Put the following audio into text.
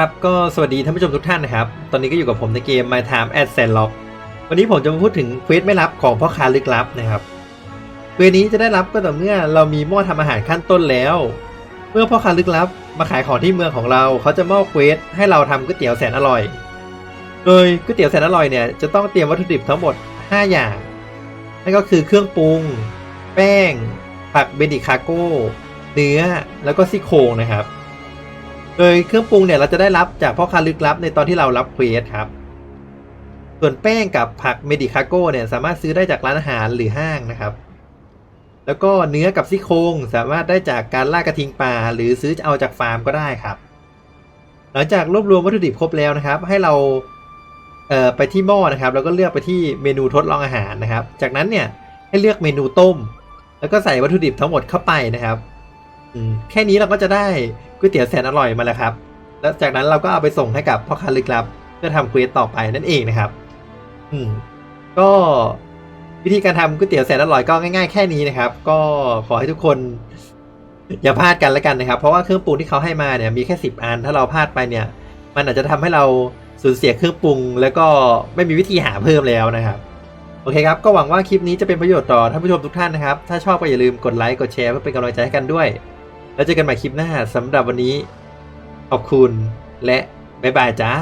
ครับก็สวัสดีท่านผู้ชมทุกท่านนะครับ ตอนนี้ก็อยู่กับผมในเกม My Time at Sandlock วันนี้ผมจะมาพูดถึงเควสไม่ลับของพ่อค้าลึกลับนะครับเควสนี้จะได้รับก็ต่อเมื่อเรามีหม้อทำอาหารขั้นต้นแล้ว เมื่อพ่อค้าลึกลับมาขายของที่เมืองของเรา เขาจะมอบเควสให้เราทำก๋วยเตี๋ยวแสนอร่อย โดยก๋วยเตี๋ยวแสนอร่อยเนี่ยจะต้องเตรียมวัตถุดิบทั้งหมด 5 อย่าง นั่นก็คือเครื่องปรุง แป้ง ผักเบนดิคาโก้ เนื้อ แล้วก็ซี่โครงนะครับ โดยเครื่องปรุงเนี่ยเราจะได้รับจากพ่อค้าลึกลับในตอนที่เรารับเควสครับ ส่วนแป้งกับผักเมดิคาโก้เนี่ยสามารถซื้อได้จากร้านอาหารหรือห้างนะครับ แล้วก็เนื้อกับซี่โครงสามารถได้จากการล่ากระทิงป่า หรือซื้อเอาจากฟาร์มก็ได้ครับ หลังจากรวบรวมวัตถุดิบครบแล้วนะครับ ให้เราเอ่อไปที่หม้อนะครับ แล้วก็เลือกไปที่เมนูทดลองอาหารนะครับ จากนั้นเนี่ยให้เลือกเมนูต้ม แล้วก็ใส่วัตถุดิบทั้งหมดเข้าไปนะครับอืแค่นี้เราก็จะได้ ก๋วยเตี๋ยวแสนอร่อยมาแล้วครับ แล้วจากนั้นเราก็เอาไปส่งให้กับพ่อค้าลึกลับ เพื่อทำเควสต่อไปนั่นเองนะครับ อืม ก็วิธีการทำก๋วยเตี๋ยวแสนอร่อยก็ง่ายๆแค่นี้นะครับ ก็ขอให้ทุกคน อย่าพลาดกันแล้วกันนะครับ เพราะว่าเครื่องปรุงที่เขาให้มาเนี่ยมีแค่สิบอัน ถ้าเราพลาดไปเนี่ย มันอาจจะทำให้เราสูญเสียเครื่องปรุง แล้วก็ไม่มีวิธีหาเพิ่มแล้วนะครับโอเคครับ ก็หวังว่าคลิปนี้จะเป็นประโยชน์ต่อท่านผู้ชมทุกท่านนะครับ ถ้าชอบก็อย่าลืมกดไลค์ กดแชร์เพื่อเป็นกำลังใจให้กันด้วย แล้วเจอกันใหม่คลิปหน้าสำหรับวันนี้ขอบคุณและบ๊ายบายจ้า